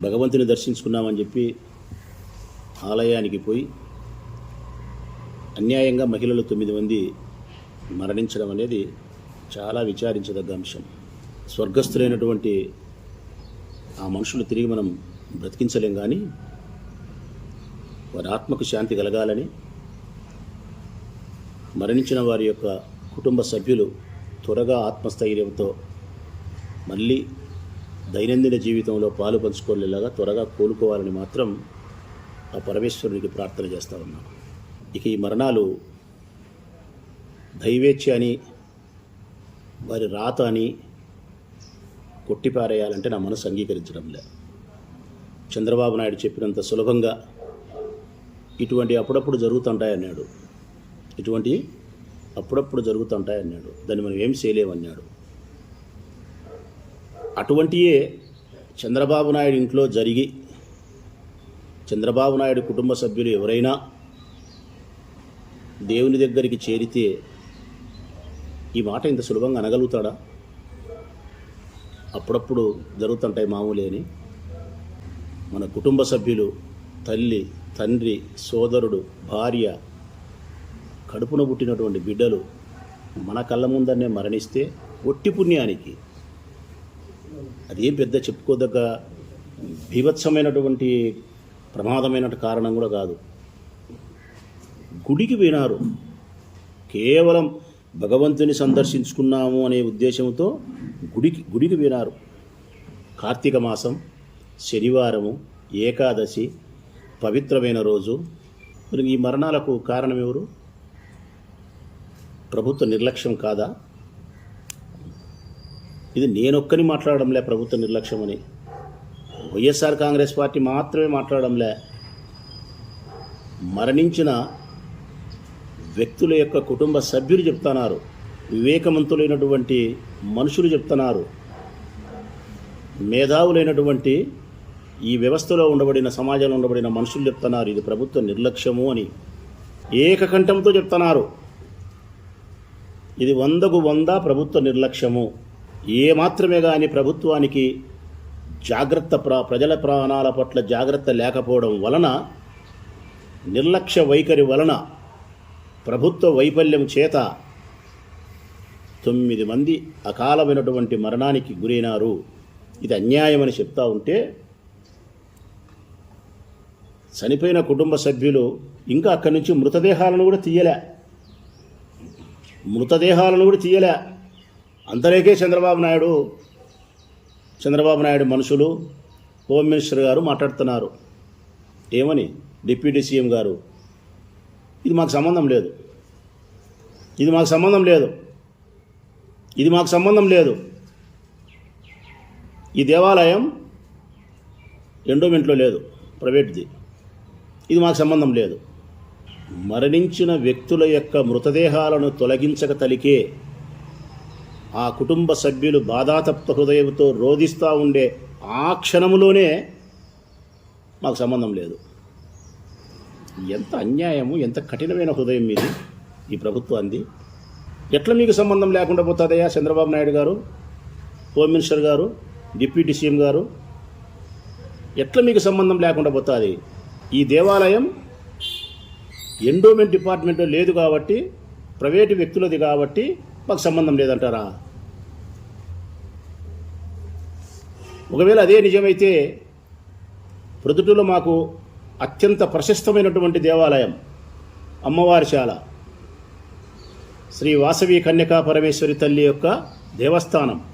భగవంతుని దర్శించుకున్నామని చెప్పి ఆలయానికి పోయి అన్యాయంగా మహిళలు తొమ్మిది మంది మరణించడం అనేది చాలా విచారించదగ్గ అంశం. స్వర్గస్థులైనటువంటి ఆ మనుషులు తిరిగి మనం బ్రతికించలేం కానీ వారి ఆత్మకు శాంతి కలగాలని మరణించిన వారి యొక్క కుటుంబ సభ్యులు త్వరగా ఆత్మస్థైర్యంతో మళ్ళీ దైనందిన జీవితంలో పాలు పంచుకోలేలాగా త్వరగా కోలుకోవాలని మాత్రం ఆ పరమేశ్వరునికి ప్రార్థన చేస్తా ఉన్నాను ఇక ఈ మరణాలు దైవేచ్ఛ అని వారి రాత అని కొట్టిపారేయాలంటే నా మనసు అంగీకరించడం లే చంద్రబాబు నాయుడు చెప్పినంత సులభంగా ఇటువంటి అప్పుడప్పుడు జరుగుతుంటాయన్నాడు. ఇటువంటి అప్పుడప్పుడు జరుగుతుంటాయన్నాడు. దాన్ని మనం ఏం చేయలేమన్నాడు. అటువంటియే చంద్రబాబు నాయుడు ఇంట్లో జరిగి చంద్రబాబు నాయుడు కుటుంబ సభ్యులు ఎవరైనా దేవుని దగ్గరికి చేరితే ఈ మాట ఇంత సులభంగా అనగలుగుతాడా? అప్పుడప్పుడు జరుగుతుంటాయి మామూలేని మన కుటుంబ సభ్యులు తల్లి తండ్రి సోదరుడు భార్య కడుపున పుట్టినటువంటి బిడ్డలు మన కళ్ళ ముందరనే మరణిస్తే ఒట్టి పుణ్యానికి అదేం పెద్ద చెప్పుకోదగ్గ బీభత్సమైనటువంటి ప్రమాదమైన కారణం కూడా కాదు. గుడికి పోయినారు. కేవలం భగవంతుని సందర్శించుకున్నాము అనే ఉద్దేశంతో గుడికి గుడికి వినారు కార్తీక మాసం శనివారము ఏకాదశి పవిత్రమైన రోజు. మరి ఈ మరణాలకు కారణం ఎవరు? ప్రభుత్వ నిర్లక్ష్యం కాదా? ఇది నేనొక్కని మాట్లాడడంలే ప్రభుత్వ నిర్లక్ష్యం అని వైఎస్ఆర్ కాంగ్రెస్ పార్టీ మాత్రమే మాట్లాడడంలే. మరణించిన వ్యక్తుల యొక్క కుటుంబ సభ్యులు చెప్తున్నారు. వివేకవంతులైనటువంటి మనుషులు చెప్తున్నారు. మేధావులైనటువంటి ఈ వ్యవస్థలో ఉండబడిన సమాజంలో ఉండబడిన మనుషులు చెప్తున్నారు. ఇది ప్రభుత్వ నిర్లక్ష్యము అని ఏకకంఠంతో చెప్తున్నారు. ఇది వందకు వంద ప్రభుత్వ నిర్లక్ష్యము. ఏ మాత్రమే కానీ ప్రభుత్వానికి జాగ్రత్త ప్రా ప్రజల ప్రాణాల పట్ల జాగ్రత్త లేకపోవడం వలన నిర్లక్ష్య వైఖరి వలన ప్రభుత్వ వైఫల్యం చేత తొమ్మిది మంది అకాలమైనటువంటి మరణానికి గురైనారు. ఇది అన్యాయమని చెప్తా ఉంటే చనిపోయిన కుటుంబ సభ్యులు ఇంకా అక్కడి నుంచి మృతదేహాలను కూడా తీయలే. మృతదేహాలను కూడా తీయలే. అంతలేకే చంద్రబాబు నాయుడు చంద్రబాబు నాయుడు మనుషులు హోమ్ మినిస్టర్ గారు మాట్లాడుతున్నారు. ఏమని? డిప్యూటీ సీఎం గారు. ఇది మాకు సంబంధం లేదు. ఇది మాకు సంబంధం లేదు. ఇది మాకు సంబంధం లేదు. ఈ దేవాలయం ఎండోమెంట్లో లేదు ప్రైవేట్ది. ఇది మాకు సంబంధం లేదు. మరణించిన వ్యక్తుల యొక్క మృతదేహాలను తొలగించక తలికే ఆ కుటుంబ సభ్యులు బాధాతప్త హృదయంతో రోధిస్తూ ఉండే ఆ క్షణములోనే మాకు సంబంధం లేదు. ఎంత అన్యాయము ఎంత కఠినమైన హృదయం మీది ఈ ప్రభుత్వాన్ని ఎట్లా మీకు సంబంధం లేకుండా పోతుందయ్యా Chandrababu Naidu garu home minister garu deputy CM garu? ఎట్లా మీకు సంబంధం లేకుండా పోతుంది? ఈ దేవాలయం ఎండోమెంట్ డిపార్ట్మెంట్లో లేదు కాబట్టి ప్రైవేటు వ్యక్తులది కాబట్టి మాకు సంబంధం లేదంటారా? ఒకవేళ అదే నిజమైతే ప్రొద్దుటూలో మాకు అత్యంత ప్రశస్తమైనటువంటి దేవాలయం అమ్మవారిశాల శ్రీ వాసవి కన్యకా పరమేశ్వరి తల్లి యొక్క దేవస్థానం.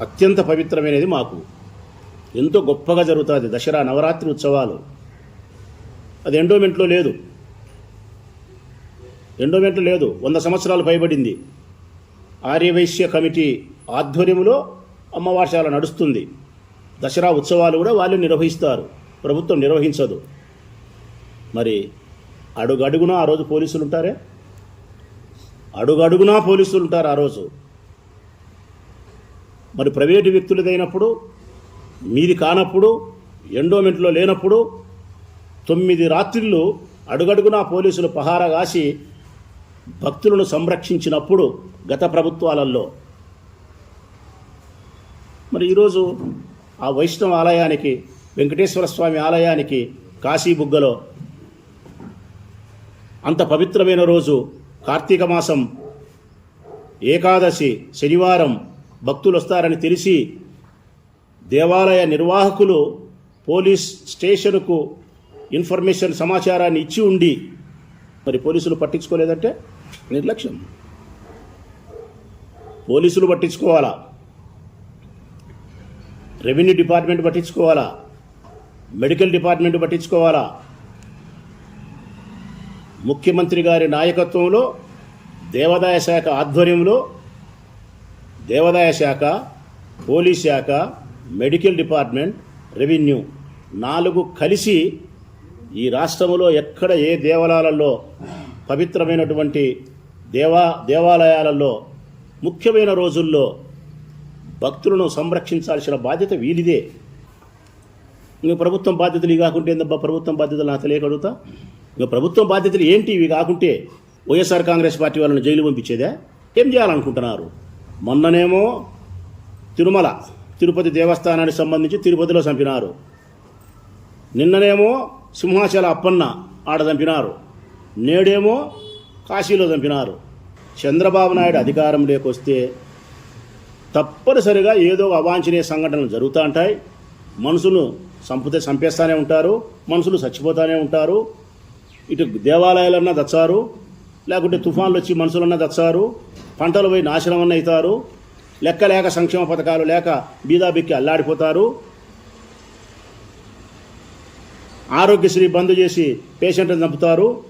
అత్యంత పవిత్రమైనది మాకు. ఎంతో గొప్పగా జరుగుతుంది దసరా నవరాత్రి ఉత్సవాలు. అది ఎండోమెంట్లో లేదు. ఎండోమెంట్ లేదు. వంద సంవత్సరాలు పైబడింది. ఆర్యవైశ్య కమిటీ ఆధ్వర్యంలో అమ్మవార్షాల నడుస్తుంది. దసరా ఉత్సవాలు కూడా వాళ్ళు నిర్వహిస్తారు. ప్రభుత్వం నిర్వహించదు. మరి అడుగడుగునా ఆ రోజు పోలీసులు ఉంటారే అడుగడుగునా పోలీసులు ఉంటారు ఆ రోజు. మరి ప్రైవేటు వ్యక్తులదైనప్పుడు మీది కానప్పుడు ఎండోమెంట్లో లేనప్పుడు తొమ్మిది రాత్రిళ్ళు అడుగడుగునా పోలీసులు పహారా కాసి భక్తులను సంరక్షించినప్పుడు గత ప్రభుత్వాలలో మరి ఈరోజు ఆ వైష్ణవ ఆలయానికి వెంకటేశ్వర స్వామి ఆలయానికి కాశీబుగ్గలో అంత పవిత్రమైన రోజు కార్తీక మాసం ఏకాదశి శనివారం భక్తులు వస్తారని తెలిసి దేవాలయ నిర్వాహకులు పోలీస్ స్టేషన్కు ఇన్ఫర్మేషన్ సమాచారాన్ని ఇచ్చి ఉండి మరి పోలీసులు పట్టించుకోలేదంటే నిర్లక్ష్యం. పోలీసులు పట్టించుకోవాలా? రెవెన్యూ డిపార్ట్మెంట్ పట్టించుకోవాలా? మెడికల్ డిపార్ట్మెంట్ పట్టించుకోవాలా? ముఖ్యమంత్రి గారి నాయకత్వంలో దేవాదాయ శాఖ ఆధ్వర్యంలో దేవాదాయ శాఖ పోలీస్ శాఖ మెడికల్ డిపార్ట్మెంట్ రెవెన్యూ నాలుగు కలిసి ఈ రాష్ట్రంలో ఎక్కడ ఏ దేవాలయాలలో పవిత్రమైనటువంటి దేవా దేవాలయాలలో ముఖ్యమైన రోజుల్లో భక్తులను సంరక్షించాల్సిన బాధ్యత వీలిదే ఇంక ప్రభుత్వం బాధ్యతలు ఇవి కాకుంటే ఏందబ్బా? ప్రభుత్వం బాధ్యతలు నాకు తెలియకడుగుతా అడుగుతా ప్రభుత్వం బాధ్యతలు ఏంటి ఇవి కాకుంటే వైఎస్ఆర్ కాంగ్రెస్ పార్టీ వాళ్ళని జైలు పంపించేదా? ఏం చేయాలనుకుంటున్నారు? మొన్ననేమో తిరుమల తిరుపతి దేవస్థానానికి సంబంధించి తిరుపతిలో చంపినారు. నిన్ననేమో సింహాచల అప్పన్న ఆడ చంపినారు నేడేమో కాశీలో చంపినారు చంద్రబాబు నాయుడు అధికారంలోకి వస్తే తప్పనిసరిగా ఏదో అవాంఛనీయ సంఘటనలు జరుగుతూ ఉంటాయి. మనుషులు సంపితే చంపేస్తూనే ఉంటారు. మనుషులు చచ్చిపోతూనే ఉంటారు. ఇటు దేవాలయాలన్నా దచ్చారు. లేకుంటే తుఫాన్లు వచ్చి మనుషులన్నా దచ్చారు. పంటలు పోయి నాశనం అన్న అవుతారు లెక్క లేక సంక్షేమ పథకాలు లేక బీదాబిక్కి అల్లాడిపోతారు. ఆరోగ్యశ్రీ బంద్ చేసి పేషెంట్ని చంపుతారు.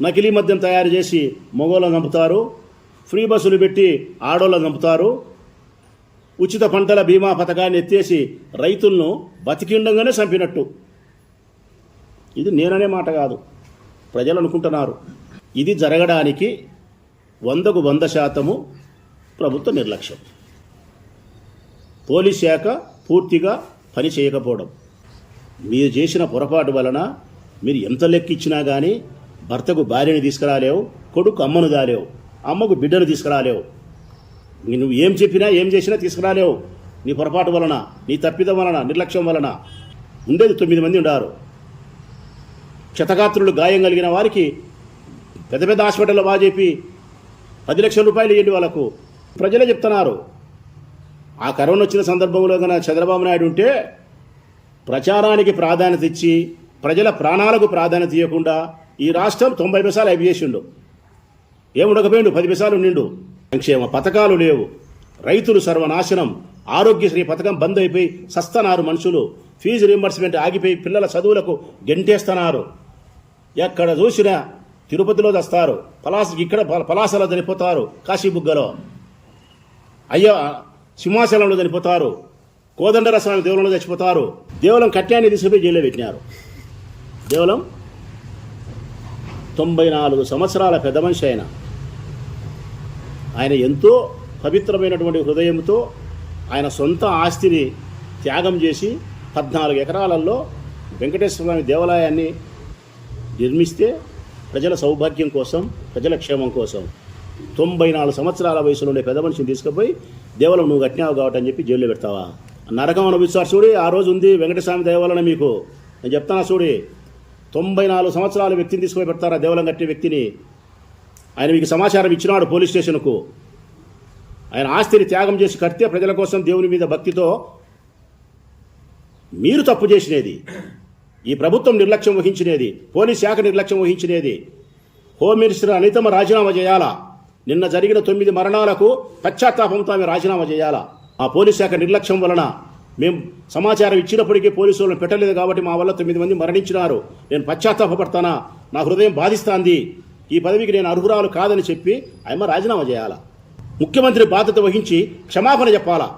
నకిలీ మద్యం తయారు చేసి మగోళ్ళని చంపుతారు. ఫ్రీ బస్సులు పెట్టి ఆడోళ్ళని చంపుతారు. ఉచిత పంటల బీమా పథకాన్ని ఎత్తేసి రైతులను బతికిండంగానే చంపినట్టు. ఇది నేననే మాట కాదు. ప్రజలు అనుకుంటున్నారు. ఇది జరగడానికి వందకు వంద శాతము ప్రభుత్వ నిర్లక్ష్యం. పోలీస్ శాఖ పూర్తిగా పని చేయకపోవడం. మీరు చేసిన పొరపాటు వలన మీరు ఎంత లెక్కిచ్చినా కానీ భర్తకు భార్యని తీసుకురాలేవు కొడుకు అమ్మను దాలేవు అమ్మకు బిడ్డను తీసుకురాలేవు. నువ్వు ఏం చెప్పినా ఏం చేసినా తీసుకురాలేవు. నీ పొరపాటు వలన నీ తప్పిదం వలన నిర్లక్ష్యం వలన ఉండేది తొమ్మిది మంది ఉండారు. క్షతగాత్రులు గాయం కలిగిన వారికి పెద్ద పెద్ద హాస్పిటల్లో బాగా చెప్పి పది లక్షల రూపాయలు ఇవ్వండి వాళ్ళకు. ప్రజలే చెప్తున్నారు. ఆ కరోనా వచ్చిన సందర్భంలో కనుక చంద్రబాబు నాయుడు ఉంటే ప్రచారానికి ప్రాధాన్యత ఇచ్చి ప్రజల ప్రాణాలకు ప్రాధాన్యత ఇవ్వకుండా ఈ రాష్ట్రం తొంభై పైసలు చేసిండు ఏముండకపోయిండు పది పైసలు నిండు సంక్షేమ పథకాలు లేవు. రైతులు సర్వనాశనం. ఆరోగ్యశ్రీ పథకం బంద్ అయిపోయి సస్తనారు మనుషులు. ఫీజు రీంబర్స్మెంట్ ఆగిపోయి పిల్లల చదువులకు గెంటేస్తున్నారు ఎక్కడ చూసినా తిరుపతిలో తెస్తారు పలాస ఇక్కడ ప- పలాసలో చనిపోతారు. కాశీబుగ్గలో. అయ్యో సింహాచలంలో చనిపోతారు. కోదండర స్వామి దేవులంలో చచ్చిపోతారు. దేవలం కట్యాన్ని తీసుకుపోయి జైల్లో పెట్టినారు? దేవలం తొంభై నాలుగు సంవత్సరాల పెద్ద మనిషి ఆయన. ఆయన ఎంతో పవిత్రమైనటువంటి హృదయంతో ఆయన సొంత ఆస్తిని త్యాగం చేసి పద్నాలుగు ఎకరాలలో వెంకటేశ్వర స్వామి దేవాలయాన్ని నిర్మిస్తే ప్రజల సౌభాగ్యం కోసం ప్రజల క్షేమం కోసం తొంభై నాలుగు సంవత్సరాల వయసులో ఉండే పెద్ద మనిషిని తీసుకుపోయి దేవలం నువ్వు కట్టినావు కాబట్టి అని చెప్పి జైల్లో పెడతావా? నరకం అనుభవిస్తారు చూడి ఆ రోజు ఉంది వెంకటస్వామి దేవాలయం మీకు. నేను చెప్తున్నా చూడి తొంభై నాలుగు సంవత్సరాల వ్యక్తిని తీసుకుపోయి పెడతారా దేవాలయం కట్టే వ్యక్తిని? ఆయన మీకు సమాచారం ఇచ్చినాడు పోలీస్ స్టేషన్కు. ఆయన ఆస్తిని త్యాగం చేసి కడితే ప్రజల కోసం దేవుని మీద భక్తితో మీరు తప్పు చేసినది. ఈ ప్రభుత్వం నిర్లక్ష్యం వహించినది. పోలీస్ శాఖ నిర్లక్ష్యం వహించినది. హోమ్ మినిస్టర్ అనితమ రాజీనామా చేయాలా? నిన్న జరిగిన తొమ్మిది మరణాలకు పశ్చాత్తాపంతో ఆమె రాజీనామా చేయాలా? ఆ పోలీస్ శాఖ నిర్లక్ష్యం వలన మేము సమాచారం ఇచ్చినప్పటికీ పోలీసు వాళ్ళని పెట్టలేదు కాబట్టి మా వల్ల తొమ్మిది మంది మరణించినారు. నేను పశ్చాత్తాపడతానా నా హృదయం బాధిస్తాంది. ఈ పదవికి నేను అర్హురాలు కాదని చెప్పి ఆయమ్మ రాజీనామా చేయాలా? ముఖ్యమంత్రి బాధ్యత వహించి క్షమాపణ చెప్పాలా?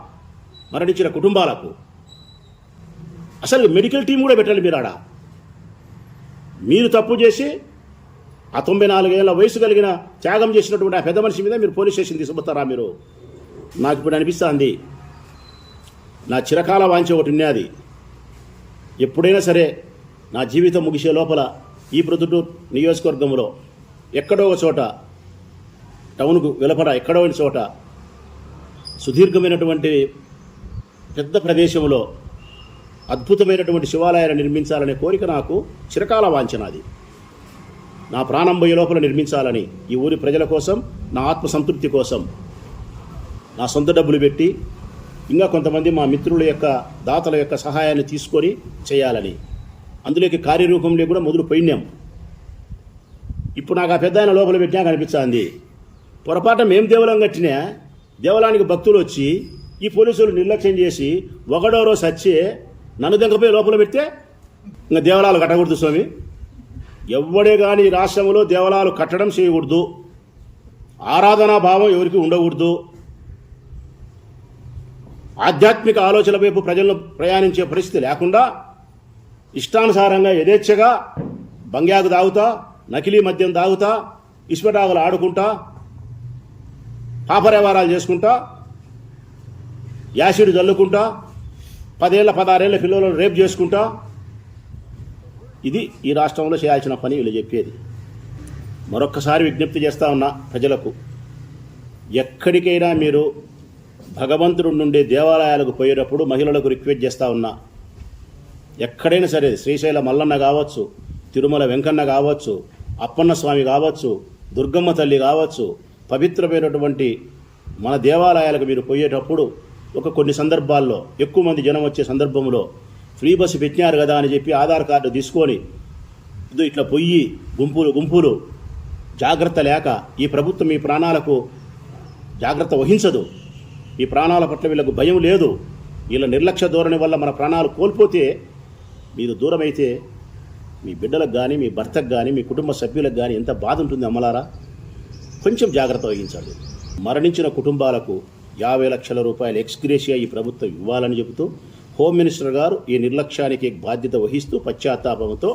మరణించిన కుటుంబాలకు. అసలు మెడికల్ టీం కూడా పెట్టాలి మీరు ఆడ మీరు తప్పు చేసి ఆ తొంభై నాలుగేళ్ళ వయసు కలిగిన త్యాగం చేసినటువంటి ఆ పెద్ద మనిషి మీద మీరు పోలీస్ స్టేషన్ తీసుకుపోతారా మీరు? నాకు ఇప్పుడు అనిపిస్తుంది. నా చిరకాల వాంఛ ఒకటి ఉన్నది. ఎప్పుడైనా సరే నా జీవితం ముగిసే లోపల ఈ ప్రొద్దుటూరు నియోజకవర్గంలో ఎక్కడో ఒక చోట టౌన్కు వెలపడ ఎక్కడో ఒక చోట సుదీర్ఘమైనటువంటి పెద్ద ప్రదేశంలో అద్భుతమైనటువంటి శివాలయాన్ని నిర్మించాలనే కోరిక నాకు చిరకాల వాంఛనాది నా ప్రాణం లోపల నిర్మించాలని ఈ ఊరి ప్రజల కోసం నా ఆత్మసంతృప్తి కోసం నా సొంత డబ్బులు పెట్టి ఇంకా కొంతమంది మా మిత్రుల యొక్క దాతల యొక్క సహాయాన్ని తీసుకొని చేయాలని. అందులోకి కార్యరూపంలో కూడా మొదలు పోయినాం. ఇప్పుడు నాకు ఆ పెద్ద ఆయన లోపల పెట్టినా కనిపించింది పొరపాటు మేం దేవాలయం కట్టినా దేవాలయానికి భక్తులు వచ్చి ఈ పోలీసులు నిర్లక్ష్యం చేసి ఒకడో రోజు వచ్చి నన్ను దగ్గరపోయి లోపల పెడితే ఇంకా దేవాలయాలు కట్టకూడదు స్వామి. ఎవడే కానీ ఈ రాష్ట్రంలో దేవాలయాలు కట్టడం చేయకూడదు. ఆరాధనా భావం ఎవరికి ఉండకూడదు. ఆధ్యాత్మిక ఆలోచన వైపు ప్రజలను ప్రయాణించే పరిస్థితి లేకుండా ఇష్టానుసారంగా యథేచ్ఛగా బంగ్యాకు తాగుతా నకిలీ మద్యం తాగుతా ఇసుపటాకులు ఆడుకుంటా పాపరేవారాలు చేసుకుంటా యాసిడ్ చల్లుకుంటా పదేళ్ళ పదహారేళ్ళ పిల్లలను రేపు చేసుకుంటా. ఇది ఈ రాష్ట్రంలో చేయాల్సిన పని వీళ్ళు చెప్పేది. మరొక్కసారి విజ్ఞప్తి చేస్తా ఉన్నా ప్రజలకు ఎక్కడికైనా మీరు భగవంతుడు నుండి దేవాలయాలకు పోయేటప్పుడు మహిళలకు రిక్వెస్ట్ చేస్తూ ఉన్నా. ఎక్కడైనా సరే శ్రీశైల మల్లన్న కావచ్చు తిరుమల వెంకన్న కావచ్చు అప్పన్న స్వామి కావచ్చు దుర్గమ్మ తల్లి కావచ్చు పవిత్రమైనటువంటి మన దేవాలయాలకు మీరు పోయేటప్పుడు ఒక కొన్ని సందర్భాల్లో ఎక్కువ మంది జనం వచ్చే సందర్భంలో ఫ్రీ బస్సు పెట్టినారు కదా అని చెప్పి ఆధార్ కార్డు తీసుకొని ఇది ఇట్లా పొయ్యి గుంపులు గుంపులు జాగ్రత్త లేక ఈ ప్రభుత్వం ఈ ప్రాణాలకు జాగ్రత్త వహించదు. ఈ ప్రాణాల పట్ల వీళ్ళకు భయం లేదు. వీళ్ళ నిర్లక్ష్య ధోరణి వల్ల మన ప్రాణాలు కోల్పోతే మీరు దూరమైతే మీ బిడ్డలకు కానీ మీ భర్తకు కానీ మీ కుటుంబ సభ్యులకు కానీ ఎంత బాధ ఉంటుంది అమ్మలారా? కొంచెం జాగ్రత్త వహించండి మరణించిన కుటుంబాలకు యాభై లక్షల రూపాయలు ఎక్స్గ్రేషియా ఈ ప్రభుత్వం ఇవ్వాలని చెబుతూ హోమ్ మినిస్టర్ గారు ఈ నిర్లక్ష్యానికి బాధ్యత వహిస్తూ పశ్చాత్తాపంతో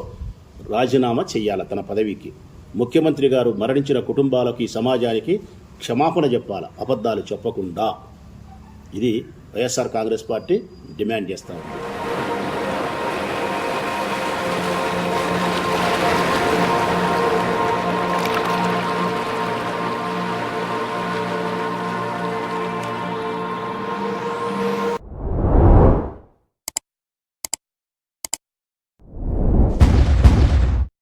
రాజీనామా చేయాలి తన పదవికి. ముఖ్యమంత్రి గారు మరణించిన కుటుంబాలకు ఈ సమాజానికి క్షమాపణ చెప్పాలి? అబద్ధాలు చెప్పకుండా. ఇది వైఎస్ఆర్ కాంగ్రెస్ పార్టీ డిమాండ్ చేస్తూ ఉంది.